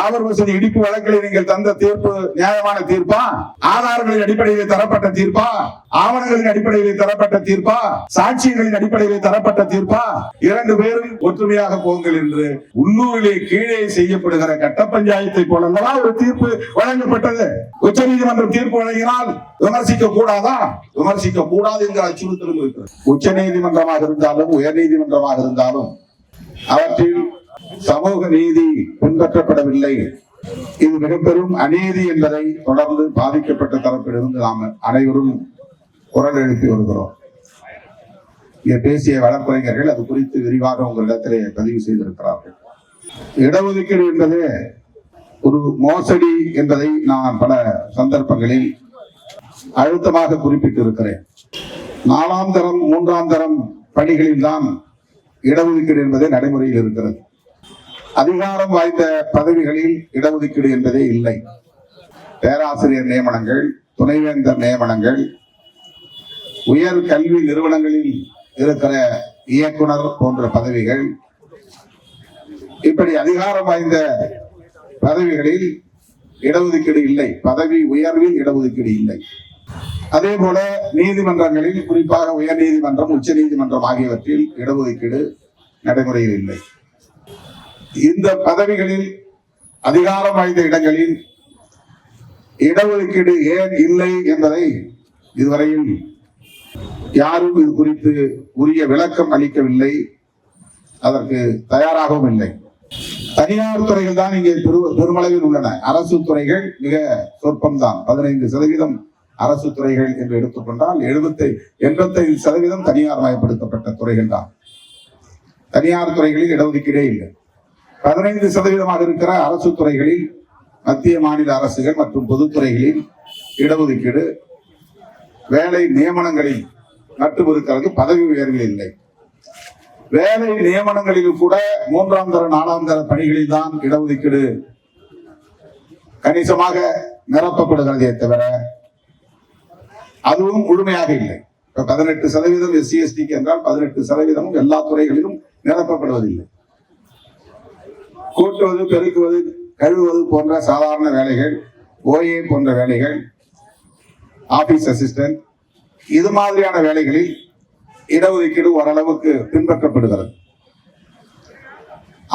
பாபர் மசூதி இடிப்பு வழக்கில் நீங்கள் தந்த தீர்ப்பு நியாயமான தீர்ப்பா? ஆதாரங்களின் அடிப்படையில் தரப்பட்ட தீர்ப்பா? ஆவணங்களின் அடிப்படையில் தரப்பட்ட தீர்ப்பா? சாட்சியங்களின் அடிப்படையில் தரப்பட்ட தீர்ப்பா? இரண்டு பேரும் ஒற்றுமையாக போங்கள் என்று உள்ளூரிலே கீழே செய்யப்படுகிற கட்ட பஞ்சாயத்தை போலல்லவா ஒரு தீர்ப்பு வழங்கப்பட்டது? உச்ச நீதிமன்றம் தீர்ப்பு வழங்கினால் விமர்சிக்க கூடாதா? விமர்சிக்க கூடாது என்கிற அச்சுறுத்தலும் இருக்கிறது. உச்ச நீதிமன்றமாக இருந்தாலும் உயர் நீதிமன்றமாக இருந்தாலும் அவற்றில் சமூக நீதி பின்பற்றப்படவில்லை. இது மிக பெரும் அநீதி என்பதை தொடர்ந்து பாதிக்கப்பட்ட தரப்பிலிருந்து நாம் அனைவரும் குரல் எழுப்பி வருகிறோம். இங்கே பேசிய வழக்கறிஞர்கள் அது குறித்து விரிவாக உங்களிடத்திலே பதிவு செய்திருக்கிறார்கள். இடஒதுக்கீடு என்பது ஒரு மோசடி என்பதை நான் பல சந்தர்ப்பங்களில் அழுத்தமாக குறிப்பிட்டிருக்கிறேன். நாலாம் தரம் மூன்றாம் தரம் பணிகளில் தான் இடஒதுக்கீடு என்பதே நடைமுறையில் இருக்கிறது. அதிகாரம் வாய்ந்த பதவிகளில் இடஒதுக்கீடு என்பதே இல்லை. பேராசிரியர் நியமனங்கள் துணைவேந்தர் நியமனங்கள் உயர் கல்வி நிறுவனங்களில் இருக்கிற இயக்குனர் போன்ற பதவிகள் இப்படி அதிகாரம் வாய்ந்த பதவிகளில் இடஒதுக்கீடு இல்லை. பதவி உயர்வில் இடஒதுக்கீடு இல்லை. அதே போல நீதிமன்றங்களில் குறிப்பாக உயர் நீதிமன்றம் உச்ச நீதிமன்றம் ஆகியவற்றில் இடஒதுக்கீடு நடைமுறையில் இல்லை. இந்த பதவிகளில் அதிகாரம் வாய்ந்த இடங்களில் இடஒதுக்கீடு ஏன் இல்லை என்பதை இதுவரையில் யாரும் இது குறித்து உரிய விளக்கம் அளிக்கவில்லை. அதற்கு தயாராகவும் இல்லை. தனியார் துறைகள் தான் இங்கே பெரு- பெருமளவில் உள்ளன. அரசு துறைகள் மிக சொற்பம்தான். பதினைந்து சதவீதம் அரசு துறைகள் என்று எடுத்துக்கொண்டால் எழுபத்தை எண்பத்தைந்து சதவீதம் தனியார் மயப்படுத்தப்பட்ட துறைகள் தான். தனியார் துறைகளில் இடஒதுக்கீடே இல்லை. பதினைந்து சதவீதமாக இருக்கிற அரசு துறைகளில் மத்திய மாநில அரசுகள் மற்றும் பொதுத்துறைகளில் இடஒதுக்கீடு வேலை நியமனங்களில் மட்டும் இருக்கிறது பதவி உயர்வில் இல்லை. வேலை நியமனங்களிலும் கூட மூன்றாம் தர நாலாம் தர பணிகளில் தான் இடஒதுக்கீடு கணிசமாக நிரப்பப்படுகிறதே தவிர அதுவும் முழுமையாக இல்லை. இப்ப பதினெட்டு சதவீதம் எஸ்சி எஸ்டிக்கு என்றால் பதினெட்டு சதவீதமும் எல்லா துறைகளிலும் நிரப்பப்படுவதில்லை. கூட்டுவது பெருக்குவது கழுவுவது போன்ற சாதாரண வேலைகள் ஓஏ போன்ற வேலைகள் ஆபீஸ் அசிஸ்டன்ட் இது மாதிரியான வேலைகளில் இடஒதுக்கீடு ஓரளவுக்கு பின்பற்றப்படுகிறது.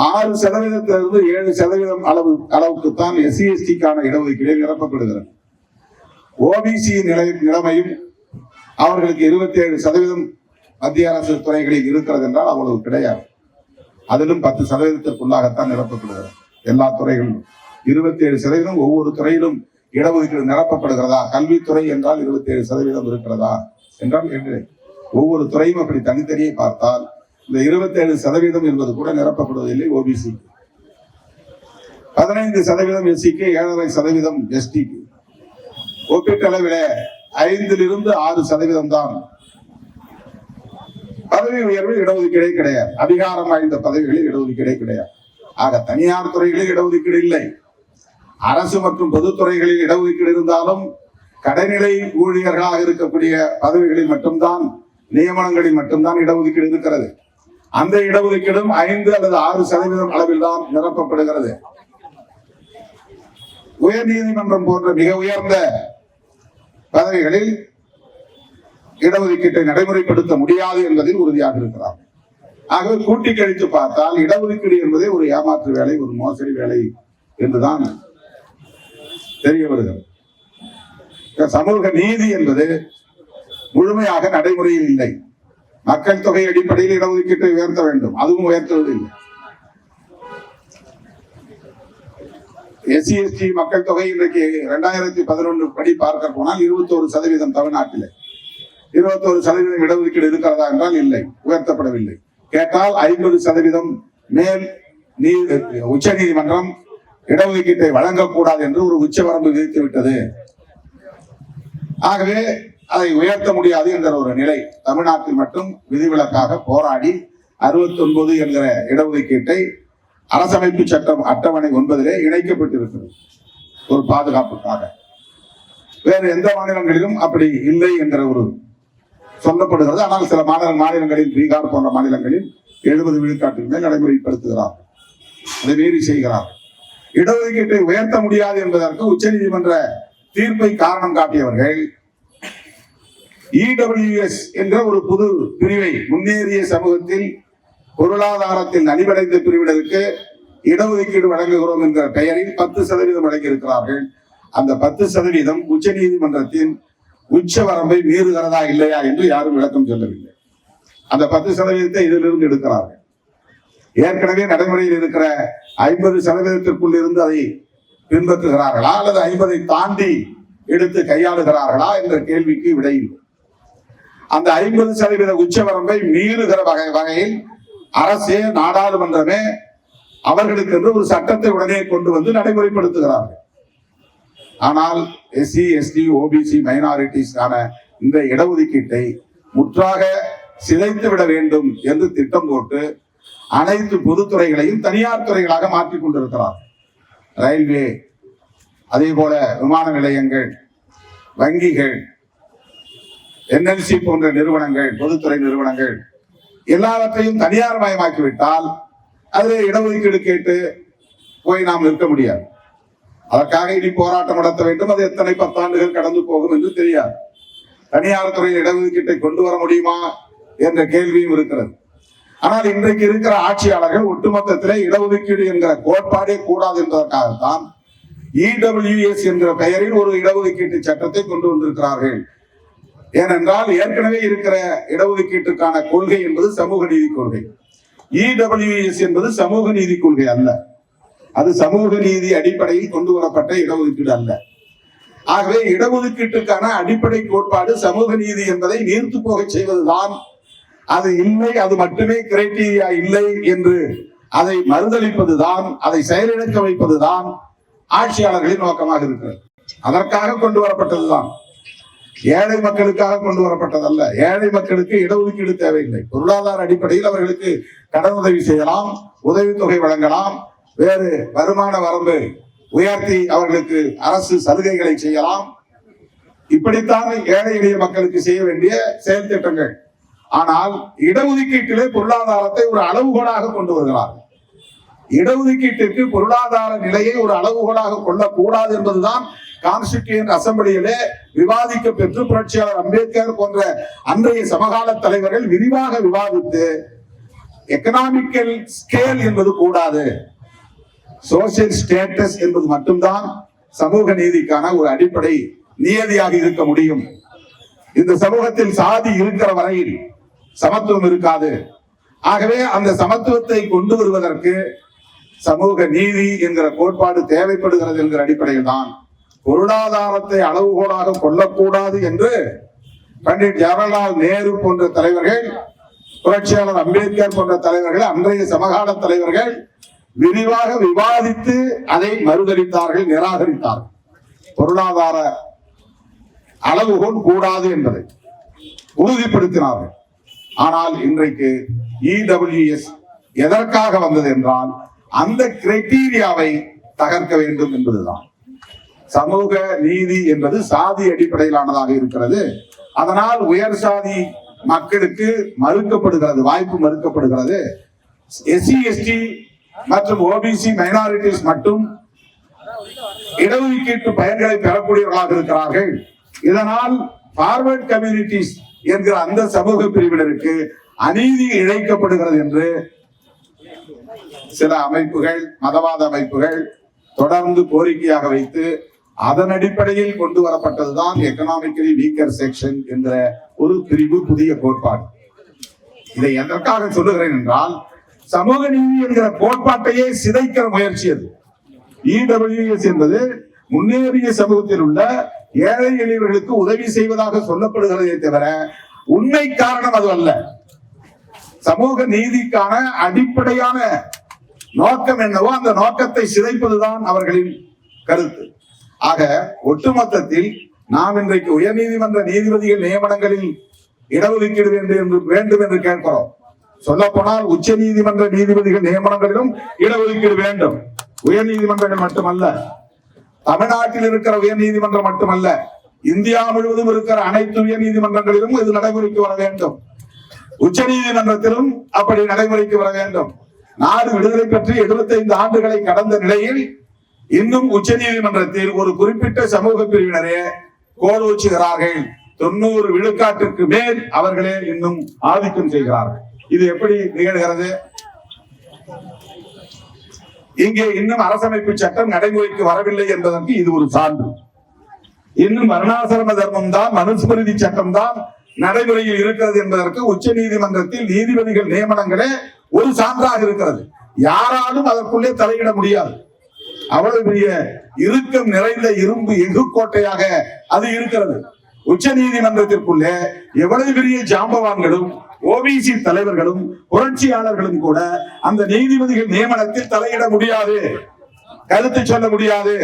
ஆறு சதவீதத்திலிருந்து ஏழு சதவீதம் அளவு அளவுக்கு தான் எஸ்சி எஸ்டிக்கான இடஒதுக்கீடு நிரப்பப்படுகிறது. ஓபிசி நிலை நிலைமையும் அவர்களுக்கு இருபத்தி ஏழு சதவீதம் மத்திய அரசு துறைகளில் இருக்கிறது என்றால் அவ்வளவு கிடையாது. அதிலும் பத்து சதவீதத்திற்குள்ளாகத்தான் நிரப்பப்படுகிறது. எல்லா துறைகளிலும். இருபத்தி ஏழு சதவீதம் ஒவ்வொரு துறையிலும் இடஒதுக்கீடு நிரப்பப்படுகிறதா? கல்வித்துறை என்றால் இருபத்தி ஏழு சதவீதம் இருக்கிறதா? என்றால் என்று ஒவ்வொரு துறையும் அப்படி தனித்தனியே பார்த்தால் இந்த இருபத்தி ஏழு சதவீதம் என்பது கூட நிரப்பப்படுவதில்லை ஓபிசி பதினைந்து சதவீதம் எஸ்சிக்கு ஏழரை சதவீதம் எஸ்டிக்கு ஒப்பீட்டளவில் ஐந்திலிருந்து ஆறு சதவீதம் தான் பதவி உயர்வு இடஒதுக்கீடே கிடையாது. அதிகாரம் வாய்ந்த பதவிகளில் இடஒதுக்கீடே கிடையாது. ஆக தனியார் துறைகளில் இடஒதுக்கீடு இல்லை. அரசு மற்றும் பொதுத்துறைகளில் இடஒதுக்கீடு இருந்தாலும் கடைநிலை ஊழியர்களாக இருக்கக்கூடிய பதவிகளில் மட்டும்தான் நியமனங்களில் மட்டும்தான் இடஒதுக்கீடு இருக்கிறது. அந்த இடஒதுக்கீடும் ஐந்து அல்லது ஆறு சதவீதம் அளவில் தான் நிரப்பப்படுகிறது. உயர் நீதிமன்றம் போன்ற மிக உயர்ந்த பதவிகளில் இடஒதுக்கீட்டை நடைமுறைப்படுத்த முடியாது என்பதில் உறுதியாக இருக்கிறார். ஆகவே கூட்டி கழித்து பார்த்தால் இடஒதுக்கீடு என்பதே ஒரு ஏமாற்று வேலை ஒரு மோசடி வேலை என்றுதான் தெரிய வருகிறது. சமூக நீதி என்பது முழுமையாக நடைமுறையில் இல்லை. மக்கள் தொகை அடிப்படையில் இடஒதுக்கீட்டை உயர்த்த வேண்டும். அதுவும் உயர்த்துவதில்லை. எஸ்சி எஸ்டி மக்கள் தொகை இன்றைக்கு இரண்டாயிரத்தி பதினொன்று படி பார்க்க போனால் இருபத்தோரு சதவீதம் தமிழ்நாட்டில். இருபத்தோரு சதவீதம் இடஒதுக்கீடு இருக்கிறதா என்றால் இல்லை உயர்த்தப்படவில்லை. கேட்டால் ஐம்பது சதவீதம் மேல் நீ உச்ச நீதிமன்றம் இடஒதுக்கீட்டை வழங்கக்கூடாது என்று ஒரு உச்சவரம்பு விதித்து விட்டது. ஆகவே அதை உயர்த்த முடியாது என்கிற ஒரு நிலை தமிழ்நாட்டில் மட்டும் விதிவிலக்காக போராடி 69 என்கிற இடஒதுக்கீட்டை அரசமைப்பு சட்டம் அட்டவணை ஒன்பதிலே இணைக்கப்பட்டிருக்கிறது. ஒரு பாதுகாப்புக்காக. வேறு எந்த மாநிலங்களிலும் அப்படி இல்லை என்ற ஒரு சொல்லப்படுகிறது. ஆனால் சில மாநில மாநிலங்களில் பீகார் போன்ற மாநிலங்களில் எழுபது விழுக்காட்டுகளை மேல் நடைமுறைப்படுத்துகிறார். அதை மீறி செய்கிறார். இடஒதுக்கீட்டை உயர்த்த முடியாது என்பதற்கு உச்ச நீதிமன்ற தீர்ப்பை காரணம் காட்டியவர்கள் இடபிள்யூஎஸ் என்ற ஒரு புது பிரிவை முன்னேறிய சமூகத்தில் பொருளாதாரத்தில் நலிவடைந்த பிரிவினருக்கு இடஒதுக்கீடு வழங்குகிறோம் என்ற பெயரில் பத்து சதவீதம் வழங்கியிருக்கிறார்கள். அந்த பத்து சதவீதம் உச்ச நீதிமன்றத்தின் உச்ச வரம்பை மீறுகிறதா இல்லையா என்று யாரும் விளக்கம் சொல்லவில்லை. அந்த பத்து சதவீதத்தை இதிலிருந்து எடுக்கிறார்கள். ஏற்கனவே நடைமுறையில் இருக்கிற ஐம்பது சதவீதத்திற்குள் இருந்து அதை பின்பற்றுகிறார்களா அல்லது ஐம்பதை தாண்டி எடுத்து கையாளுகிறார்களா என்ற கேள்விக்கு விடையில்லை அந்த ஐம்பது சதவீத உச்சவரம்பை மீறுகிற வகை வகையில் அரசே நாடாளுமன்றமே அவர்களுக்கு என்று ஒரு சட்டத்தை உடனே கொண்டு வந்து நடைமுறைப்படுத்துகிறார்கள். ஆனால் எஸ்சி எஸ்டி ஓபிசி மைனாரிட்டிஸ்க்கான இந்த இடஒதுக்கீட்டை முற்றாக சிதைத்து விட வேண்டும் என்று திட்டம் போட்டு அனைத்து பொதுத்துறைகளையும் தனியார் துறைகளாக மாற்றிக் கொண்டிருக்கிறார் ரயில்வே அதே போல விமான நிலையங்கள் வங்கிகள் என்எல்சி போன்ற நிறுவனங்கள் பொதுத்துறை நிறுவனங்கள் எல்லாவற்றையும் தனியார் மயமாக்கிவிட்டால் அதில் இடஒதுக்கீடு கேட்டு போய் நாம் நிற்க முடியாது. அதற்காக இனி போராட்டம் நடத்த வேண்டும். அது எத்தனை பத்தாண்டுகள் கடந்து போகும் என்று தெரியாது. தனியார் துறையில் இடஒதுக்கீட்டை கொண்டு வர முடியுமா என்ற கேள்வியும் இருக்கிறது. ஆனால் இன்றைக்கு இருக்கிற ஆட்சியாளர்கள் ஒட்டுமொத்தத்திலே இடஒதுக்கீடு என்கிற கோட்பாடே கூடாது என்பதற்காகத்தான் இடபிள்யூஎஸ் என்கிற பெயரில் ஒரு இடஒதுக்கீட்டு சட்டத்தை கொண்டு வந்திருக்கிறார்கள். ஏனென்றால் ஏற்கனவே இருக்கிற இடஒதுக்கீட்டுக்கான கொள்கை என்பது சமூக நீதி கொள்கை. இடபிள்யூஎஸ் என்பது சமூக நீதி கொள்கை அல்ல. அது சமூக நீதி அடிப்படையில் கொண்டு வரப்பட்ட இடஒதுக்கீடு அல்ல. ஆகவே இடஒதுக்கீட்டுக்கான அடிப்படை கோட்பாடு சமூக நீதி என்பதை நீர்த்து போக செய்வதுதான். அது இல்லை அது மட்டுமே கிரைட்டீரியா இல்லை என்று அதை மறுதளிப்பதுதான் அதை செயலிழக்க வைப்பதுதான் ஆட்சியாளர்களின் நோக்கமாக இருக்கிறது. அதற்காக கொண்டு வரப்பட்டதுதான். ஏழை மக்களுக்காக கொண்டு வரப்பட்டதல்ல. ஏழை மக்களுக்கு இடஒதுக்கீடு தேவையில்லை. பொருளாதார அடிப்படையில் அவர்களுக்கு கடன் உதவி செய்யலாம் உதவித்தொகை வழங்கலாம் வேறு வருமான வரம்பு உயர்த்தி அவர்களுக்கு அரசு சலுகைகளை செய்யலாம். இப்படித்தான் ஏழை எளிய மக்களுக்கு செய்ய வேண்டிய செயல் திட்டங்கள். ஆனால் இடஒதுக்கீட்டிலே பொருளாதாரத்தை ஒரு அளவுகோலாக கொண்டு வருகிறார்கள். இடஒதுக்கீட்டிற்கு பொருளாதார நிலையை ஒரு அளவுகோலாக கொள்ளக்கூடாது என்பதுதான் கான்ஸ்டிடியூன் அசம்பிளியிலே விவாதிக்க பெற்று புரட்சியாளர் அம்பேத்கர் போன்ற அன்றைய சமகால தலைவர்கள் விரிவாக விவாதித்து எக்கனாமிக்கல் ஸ்கேல் என்பது கூடாது. சோசியல் ஸ்டேட்டஸ் என்பது மட்டும்தான் சமூக நீதிக்கான ஒரு அடிப்படை நியதியாக இருக்க முடியும். இந்த சமூகத்தில் சாதி இருக்கிற வரையில் சமத்துவம் இருக்காது. ஆகவே அந்த சமத்துவத்தை கொண்டு வருவதற்கு சமூக நீதி என்கிற கோட்பாடு தேவைப்படுகிறது என்கிற அடிப்படையில் தான் பொருளாதாரத்தை அளவுகோலாக கொள்ளக்கூடாது என்று பண்டிட் ஜவஹர்லால் நேரு போன்ற தலைவர்கள் புரட்சியாளர் அம்பேத்கர் போன்ற தலைவர்கள் அன்றைய சமகால தலைவர்கள் விரிவாக விவாதித்து அதை மறுதளித்தார்கள் நிராகரித்தார்கள் பொருளாதார அளவுகோல் கூடாது என்பதை உறுதிப்படுத்தினார்கள். ஆனால் இன்றைக்கு இடபிள்யூஎஸ் எதற்காக வந்தது என்றால் அந்த கிரைட்டீரியாவை தகர்க்க வேண்டும் என்பதுதான். சமூக நீதி என்பது சாதி அடிப்படையிலானதாக இருக்கிறது. அதனால் உயர் சாதி மக்களுக்கு மறுக்கப்படுகிறது வாய்ப்பு மறுக்கப்படுகிறது. எஸ்சி எஸ்டி மற்றும் ஓபிசி மைனாரிட்டிஸ் மட்டும் இடஒதுக்கீட்டு பயன்களை பெறக்கூடியவர்களாக இருக்கிறார்கள். இதனால் பார்வர்ட் கம்யூனிட்டிஸ் என்கிற அந்த சமூக பிரிவினருக்கு அநீதி இழைக்கப்படுகிறது என்று சில அமைப்புகள் மதவாத அமைப்புகள் தொடர்ந்து கோரிக்கையாக வைத்து அதன் அடிப்படையில் கொண்டு வரப்பட்டதுதான் எக்கனாமிக்கலி வீக்கர் செக்ஷன் என்ற ஒரு பிரிவு புதிய கோட்பாடு. இதை எதற்காக சொல்லுகிறேன் என்றால் சமூக நீதி என்கிற கோட்பாட்டையே சிதைக்கிற முயற்சி அது. இடபிள்யூஎஸ் என்பது முன்னேறிய சமூகத்தில் உள்ள ஏழை எளியவர்களுக்கு உதவி செய்வதாக சொல்லப்படுகிறதே தவிர உண்மை காரணம் அது அல்ல. சமூக நீதிக்கான அடிப்படையான நோக்கம் என்னவோ அந்த நோக்கத்தை சிதைப்பதுதான் அவர்களின் கருத்து. ஆக ஒட்டுமொத்தத்தில் நாம் இன்றைக்கு உயர்நீதிமன்ற நீதிபதிகள் நியமனங்களில் இடஒதுக்கீடு வேண்டும் என்று வேண்டும் என்று கேட்கிறோம். சொல்ல போனால் உச்ச நீதிமன்ற நீதிபதிகள் நியமனங்களிலும் இடஒதுக்கீடு வேண்டும். உயர் நீதிமன்றங்கள் மட்டுமல்ல. தமிழ்நாட்டில் இருக்கிற உயர் நீதிமன்றம் மட்டுமல்ல. இந்தியா முழுவதும் இருக்கிற அனைத்து உயர் நீதிமன்றங்களிலும் இது நடைமுறைக்கு வர வேண்டும். உச்ச நீதிமன்றத்திலும் அப்படி நடைமுறைக்கு வர வேண்டும். நாடு விடுதலை பெற்று 75 ஆண்டுகளை கடந்த நிலையில் இன்னும் உச்சநீதிமன்றத்தில் ஒரு குறிப்பிட்ட சமூக பிரிவினரே கோலோச்சுகிறார்கள். தொண்ணூறு விழுக்காட்டுக்கு மேல் அவர்களே இன்னும் ஆதிக்கம் செய்கிறார்கள். இது எப்படி நிகழ்கிறது? இங்கே இன்னும் அரசமைப்பு சட்டம் நடைமுறைக்கு வரவில்லை என்பதற்கு இது ஒரு சான்று. இன்னும் வர்ணாசிரம தர்மம் தான் மனுஸ்மிருதி சட்டம் தான் நடைமுறையில் இருக்கிறது என்பதற்கு உச்ச நீதிமன்றத்தில் நீதிபதிகள் நியமனங்களே ஒரு சான்றாக இருக்கிறது. யாராலும் அதற்குள்ளே தலையிட முடியாது. அவ்வளவு பெரிய இறுக்கம் நிறைந்த இரும்பு எஃகு கோட்டையாக அது இருக்கிறது. உச்ச நீதிமன்றத்திற்குள்ளே எவ்வளவு பெரிய ஜாம்பவான்களும் ஓபிசி தலைவர்களும் புரட்சியாளர்களும் கூட அந்த நீதிபதிகள் நியமனத்தில் தலையிட முடியாது. கருத்து சொல்ல முடியாது.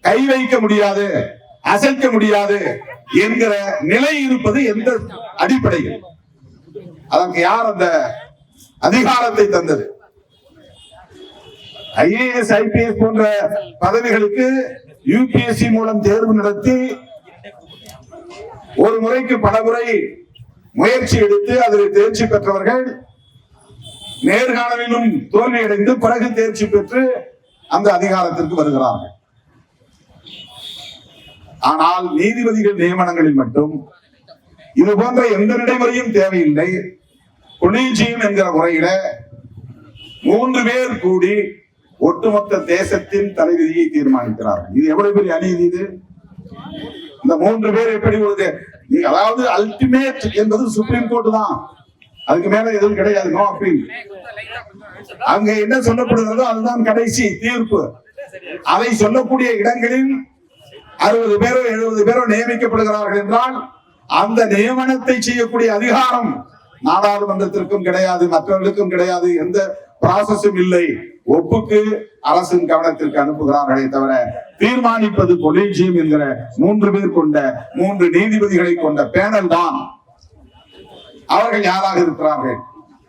கை வைக்க முடியாது. அசைக்க முடியாது என்கிற நிலை இருப்பது எந்த அடிப்படையில்? அதற்கு யார் அந்த அதிகாரத்தை தந்தது? ஐஏஎஸ் ஐபிஎஸ் போன்ற பதவிகளுக்கு யூபிஎஸ்சி மூலம் தேர்வு நடத்தி ஒரு முறைக்கு பல முறை முயற்சி எடுத்து அதில் தேர்ச்சி பெற்றவர்கள் நேர்காணலிலும் தோல்வியடைந்து பிறகு தேர்ச்சி பெற்று அந்த அதிகாரத்திற்கு வருகிறார்கள். ஆனால் நீதிபதிகள் நியமனங்களில் மட்டும் இது போன்ற எந்த நடைமுறையும் தேவையில்லை. கொலீஜியம் என்கிற முறையில மூன்று பேர் கூடி ஒட்டுமொத்த தேசத்தின் தலைவிதியை தீர்மானிக்கிறார்கள். இது எவ்வளவு பெரிய அநீதி இது? இந்த மூன்று பேர் எப்படி ஒரு அதாவது அல்டிமேட் என்பது சுப்ரீம் கோர்ட் தான். அதுக்கு மேல எதுவும் கிடையாது நோ அப்பீல் அங்க என்ன சொல்லப்படுகிறதோ அதுதான் கடைசி தீர்ப்பு. அதை சொல்லக்கூடிய இடங்களில் அறுபது பேரோ எழுபது பேரோ நியமிக்கப்படுகிறார்கள் என்றால் அந்த நியமனத்தை செய்யக்கூடிய அதிகாரம் நாடாளுமன்றத்திற்கும் கிடையாது மற்றவர்களுக்கும் கிடையாது எந்த ப்ராசஸும் இல்லை. ஒப்புக்கு அரசின் கவனத்திற்கு அனுப்புகிறார்களே தவிர தீர்மானிப்பது கொலீஜியம் என்கிற மூன்று பேர் கொண்ட மூன்று நீதிபதிகளை கொண்ட பேனல் தான். அவர்கள் யாராக இருக்கிறார்கள்?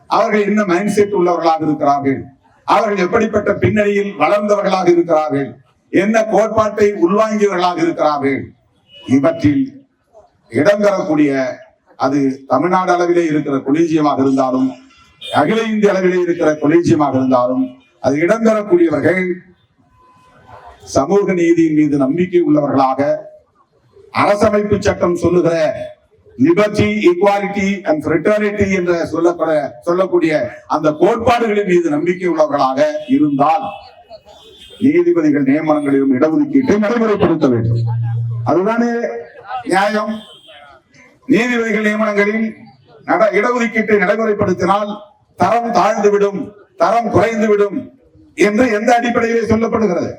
அவர்கள் என்ன மைண்ட் செட் உள்ளவர்களாக இருக்கிறார்கள்? அவர்கள் எப்படிப்பட்ட பின்னணியில் வளர்ந்தவர்களாக இருக்கிறார்கள்? என்ன கோட்பாட்டை உள்வாங்கியவர்களாக இருக்கிறார்கள்? இவற்றில் இடம்பெறக்கூடிய அது தமிழ்நாடு அளவிலே இருக்கிற கொலீஜியமாக இருந்தாலும் அகில இந்திய அளவிலே இருக்கிற கொலீஜியமாக இருந்தாலும் அது இடம்பெறக்கூடியவர்கள் சமூக நீதியின் மீது நம்பிக்கை உள்ளவர்களாக அரசமைப்பு சட்டம் சொல்லுகிற லிபர்டி ஈக்வாலிட்டி அண்ட் ஃப்ரெட்டர்னிட்டி என்ற சொல்லக்கூடிய சொல்லக்கூடிய அந்த கோட்பாடுகளின் மீது நம்பிக்கை உள்ளவர்களாக இருந்தால் நீதிபதிகள் நியமனங்களிலும் இடஒதுக்கீட்டை நடைமுறைப்படுத்த வேண்டும். அதுதானே நியாயம். நீதிபதிகள் நியமனங்களில் நட- இடஒதுக்கீட்டை நடைமுறைப்படுத்தினால் தரம் தாழ்ந்துவிடும். தரம் குறைந்துவிடும் என்று எந்த அடிப்படையிலே சொல்லப்படுகிறது?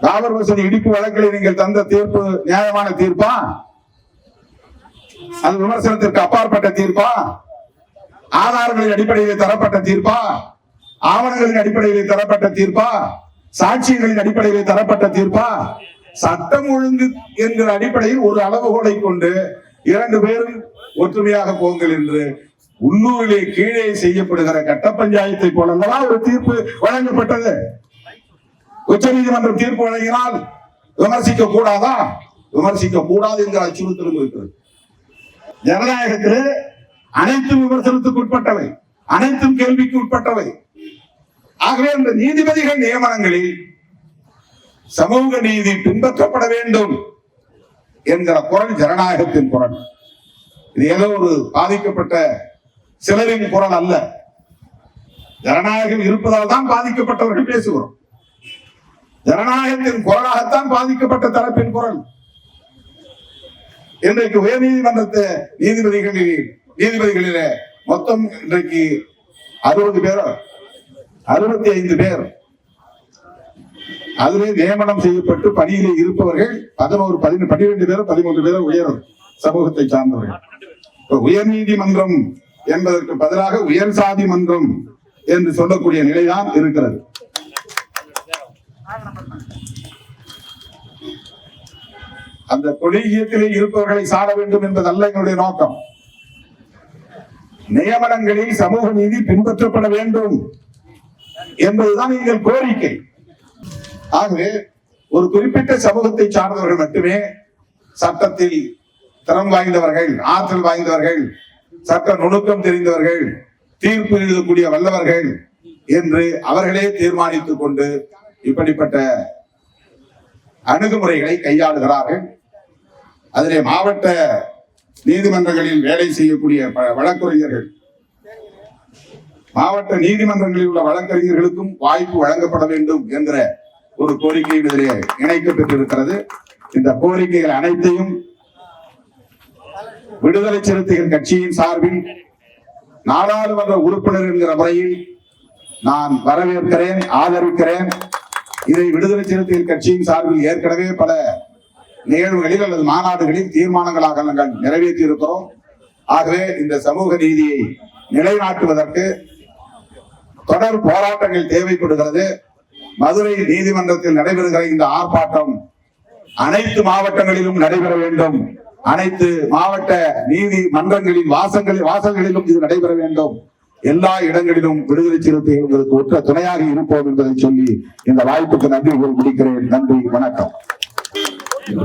பாபர் மசூதி இடிப்பு வழக்கில் நீங்கள் தந்த தீர்ப்பு நியாயமான தீர்ப்பா? அது விமர்சனத்திற்கு அப்பாற்பட்ட தீர்ப்பா? ஆதாரங்களின் அடிப்படையிலே தரப்பட்ட தீர்ப்பா? ஆவணங்களின் அடிப்படையிலே தரப்பட்ட தீர்ப்பா? சாட்சியங்களின் அடிப்படையிலே தரப்பட்ட தீர்ப்பா? சட்டம் ஒழுங்கு என்கிற அடிப்படையில் ஒரு அளவுகோலை கொண்டு இரண்டு பேரும் ஒற்றுமையாக போங்கள் என்று உள்ளூரிலே கீழே செய்யப்படுகிற கட்ட பஞ்சாயத்தை போலல்லவா ஒரு தீர்ப்பு வழங்கப்பட்டது? உச்ச நீதிமன்றம் தீர்ப்பு வழங்கினால் விமர்சிக்க கூடாதா? விமர்சிக்க கூடாது என்கிற அச்சுறுத்தலும் இருக்கிறது. ஜனநாயகத்திலே அனைத்தும் விமர்சனத்துக்கு உட்பட்டவை அனைத்தும் கேள்விக்கு உட்பட்டவை. ஆகவே இந்த நீதிபதிகள் நியமனங்களில் சமூக நீதி பின்பற்றப்பட வேண்டும் என்கிற குரல் ஜனநாயகத்தின் குரல். இது ஏதோ ஒரு பாதிக்கப்பட்ட சிலரின் குரல் அல்ல. ஜனநாயகம் இருப்பதால் தான் பாதிக்கப்பட்டவர்கள் பேசுகிறோம். ஜனநாயகத்தின் குரலாகத்தான் பாதிக்கப்பட்ட தரப்பின் குரல். இன்றைக்கு உயர் நீதிமன்றத்தை நீதிபதிகளில் நீதிபதிகளிலே மொத்தம் இன்றைக்கு அறுபது பேர்? அறுபத்தி ஐந்து பேர். அதிலே நியமனம் செய்யப்பட்டு பணியிலே இருப்பவர்கள் பதினோரு பதினெண்டு பன்னிரெண்டு பேர் பதிமூன்று பேர் உயர் சமூகத்தை சார்ந்தவர்கள். உயர் நீதிமன்றம் என்பதற்கு பதிலாக உயர் சாதி மன்றம் என்று சொல்லக்கூடிய நிலைதான் இருக்கிறது. அந்த கொலீஜியத்திலே இருப்பவர்களை சாட வேண்டும் என்பதல்ல எங்களுடைய நோக்கம். நியமனங்களில் சமூக நீதி பின்பற்றப்பட வேண்டும் என்பதுதான் எங்கள் கோரிக்கை. ஆகவே ஒரு குறிப்பிட்ட சமூகத்தை சார்ந்தவர்கள் மட்டுமே சட்டத்தில் திறம் வாய்ந்தவர்கள் ஆற்றல் வாய்ந்தவர்கள் சட்ட நுணுக்கம் தெரிந்தவர்கள் தீர்ப்பு எழுதக்கூடிய வல்லவர்கள் என்று அவர்களே தீர்மானித்துக் கொண்டு இப்படிப்பட்ட அணுகுமுறைகளை கையாளுகிறார்கள். அதிலே மாவட்ட நீதிமன்றங்களில் வேலை செய்யக்கூடிய ப- வழக்கறிஞர்கள் மாவட்ட நீதிமன்றங்களில் உள்ள வழக்கறிஞர்களுக்கும் வாய்ப்பு வழங்கப்பட வேண்டும் என்ற ஒரு கோரிக்கையும் இதிலே இணைக்கப்பட்டிருக்கிறது. இந்த கோரிக்கைகள் அனைத்தையும் விடுதலை சிறுத்தைகள் கட்சியின் சார்பில் நாடாளுமன்ற உறுப்பினர் என்கிற முறையில் நான் வரவேற்கிறேன் ஆதரிக்கிறேன். இதை விடுதலை சிறுத்தைகள் கட்சியின் சார்பில் ஏற்கனவே பல நிகழ்வுகளில் அல்லது மாநாடுகளில் தீர்மானங்களாக நாங்கள் நிறைவேற்றி இருக்கிறோம் ஆகவே இந்த சமூக நீதியை நிலைநாட்டுவதற்கு தொடர் போராட்டங்கள் தேவைப்படுகிறது. மதுரை நீதிமன்றத்தில் நடைபெறுகிற இந்த ஆர்ப்பாட்டம் அனைத்து மாவட்டங்களிலும் நடைபெற வேண்டும். அனைத்து மாவட்ட நீதி மன்றங்களின் வாசங்களில் வாசல்களிலும் இது நடைபெற வேண்டும். எல்லா இடங்களிலும் விடுதலை சிறுத்தைகள் உங்களுக்கு ஒற்ற துணையாக இருப்போம் என்பதை சொல்லி இந்த வாய்ப்புக்கு நன்றி கூறி முடிக்கிறேன். நன்றி வணக்கம்.